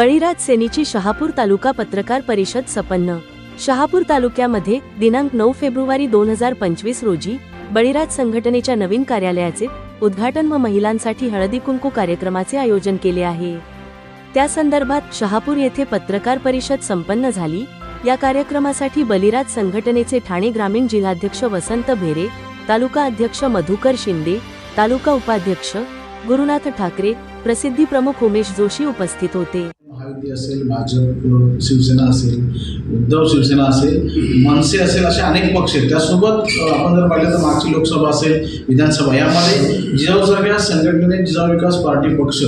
बळीराज सेनीची शहापूर तालुका पत्रकार परिषद संपन्न. शहापूर तालुक्यामध्ये दिनांक नऊ फेब्रुवारी दोन हजार पंचवीस रोजी बळीराज संघटनेच्या नवीन कार्यालयाचे उद्घाटन व महिलांसाठी हळदी कुंकू कार्यक्रमाचे आयोजन केले आहे. त्या संदर्भात शहापूर येथे पत्रकार परिषद संपन्न झाली. या कार्यक्रमासाठी बलिराज संघटनेचे ठाणे ग्रामीण जिल्हाध्यक्ष वसंत भेरे तालुका अध्यक्ष मधुकर शिंदे तालुका उपाध्यक्ष गुरुनाथ ठाकरे प्रसिद्धी प्रमुख उमेश जोशी उपस्थित होते. महायुती असेल भाजप शिवसेना असेल उद्धव शिवसेना असेल मनसे असेल असे अनेक पक्ष आहेत. त्यासोबत आपण जर पाहिलं तर मागची लोकसभा असेल विधानसभा यामध्ये जिजाऊसारख्या संघटनेने जिजाऊ विकास पार्टी पक्ष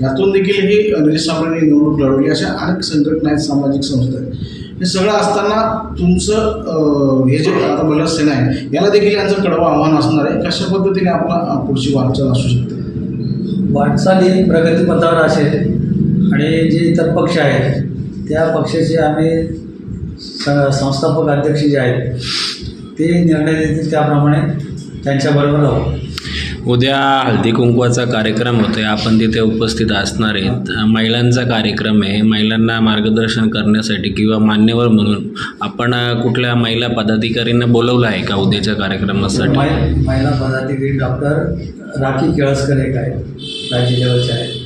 यातून देखील ही निलेश साबळेंनी निवडणूक लढवली. अशा अनेक संघटना आहेत सामाजिक संस्था आहेत. हे सगळं असताना तुमचं हे जे आता मला सेना आहे याला देखील यांचं कडवं आव्हान असणार आहे. कशा पद्धतीने आपला पुढची वाटचाल असू शकते? वाटचाल ही प्रगतीपथावर असेल. आणि जे इतर पक्ष आहेत त्या पक्षाचे आम्ही स संस्थापक अध्यक्ष जे आहेत ते निर्णय देतील त्याप्रमाणे त्यांच्याबरोबर राहू उद्या हळदी कुंकवाचा कार्यक्रम होतोय. आपण तिथे उपस्थित असणार आहेत. महिलांचा कार्यक्रम आहे. महिलांना मार्गदर्शन करण्यासाठी किंवा मान्यवर म्हणून आपण कुठल्या महिला पदाधिकाऱ्यांना बोलवलं आहे का उद्याच्या कार्यक्रमासाठी? महिला पदाधिकारी डॉक्टर राखी केळसकर एक आहे राज्य लेवलच्या आहे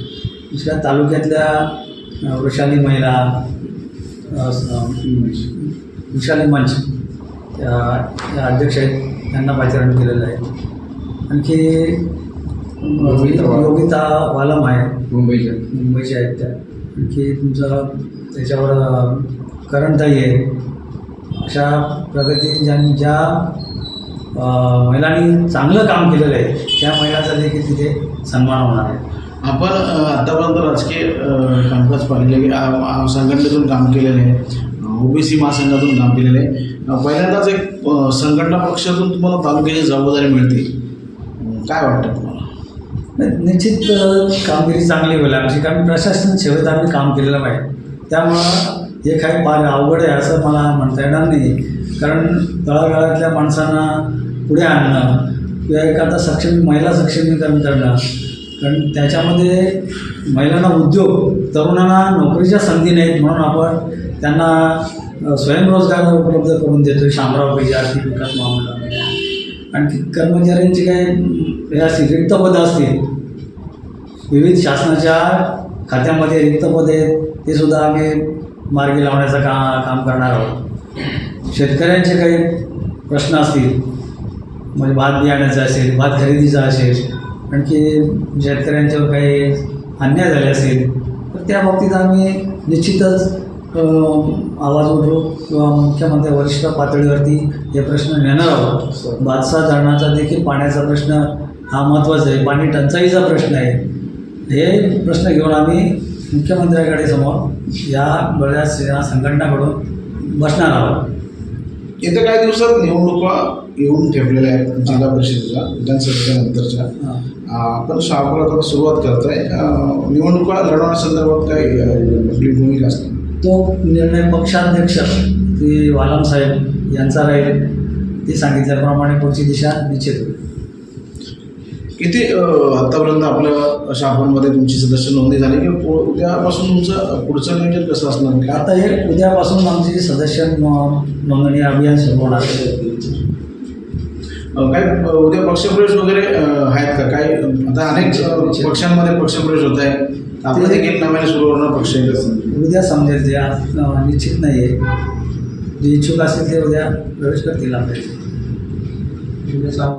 दुसऱ्या तालुक्यातल्या वृषाली महिला वृषाली मंच त्या अध्यक्ष आहेत त्यांना पाचारण केलेलं आहे. आणखी योगिता वालम आहे. मुंबईच्या. मुंबईच्या आहेत त्या. आणखी तुमचं त्याच्यावर करणताई आहे. अशा प्रगती ज्या ज्या महिलांनी चांगलं काम केलेलं आहे त्या महिलांचा देखील तिथे सन्मान होणार आहे. आपण आत्तापर्यंत आतापर्यंत राजकीय कामकाज पाहिले की संघटनेतून काम केलेलं आहे. ओबीसी महासंघातून काम केलेलं आहे. पहिल्यांदाच एक संघटना पक्षातून तुम्हाला तालुक्याची जबाबदारी मिळते. काय वाटतं तुम्हाला? निश्चित कामगिरी चांगली होईल. आमची कारण प्रशासन सेवेत आम्ही काम केलेलं पाहिजे त्यामुळं हे काही फार अवघड आहे असं मला म्हणता येणार नाही. कारण तळागाळातल्या माणसांना पुढे आणणं किंवा एखादा सक्षमी महिला सक्षमीकरण करणं कारण त्याच्यामध्ये महिलांना उद्योग तरुणांना नोकरीच्या संधी नाहीत म्हणून आपण त्यांना स्वयंरोजगार उपलब्ध करून देतो शामराव पाहिजे आर्थिक विकास महामंडळ. आणखी कर्मचाऱ्यांचे काही हे असतील रिक्त पदं असतील विविध शासनाच्या खात्यामध्ये रिक्तपदे आहेत ते सुद्धा आम्ही मार्गी लावण्याचं का काम करणार आहोत. शेतकऱ्यांचे काही प्रश्न असतील म्हणजे भात बियाण्याचा असेल भात खरेदीचा असेल आणखी शेतकऱ्यांच्यावर काही अन्याय झाले असेल तर त्या बाबतीत आम्ही निश्चितच आवाज उठवू किंवा मुख्यमंत्री वरिष्ठ पातळीवरती हे प्रश्न नेणार आहोत. बादसा धरणाचा देखील पाण्याचा प्रश्न हा महत्त्वाचा आहे. पाणी टंचाईचा प्रश्न आहे. हे प्रश्न घेऊन आम्ही मुख्यमंत्र्याकडे समोर या बऱ्याच या संघटनाकडून बसणार आहोत. येत्या काही दिवसात निवडणुका येऊन ठेवलेल्या आहेत जिल्हा परिषदेच्या विधानसभेच्या नंतरच्या. आपण शहापुरात आता सुरुवात करताय. निवडणुका लढवण्यासंदर्भात काय आपली भूमिका असते. तो निर्णय पक्षाध्यक्ष श्री वालम साहेब यांचा राहील ते सांगितल्याप्रमाणे पुढची दिशा निश्चित होईल. किती आतापर्यंत आपल्या शहापूरमध्ये तुमची सदस्य नोंदणी झाली की उद्यापासून तुमचं पुढचं नियोजन कसं असणार? आता हे उद्यापासून आमची सदस्य नोंदणी अभियान सुरू होणार काय उद्या पक्षप्रवेश वगैरे आहेत का? काय आता अनेक पक्षांमध्ये पक्षप्रवेश होत आहे. आपलं देखील नव्याने सुरू होणार पक्ष उद्या समजेल ते. निश्चित नाही आहे. जे इच्छुक असतील ते उद्या प्रवेश करतील आपल्याला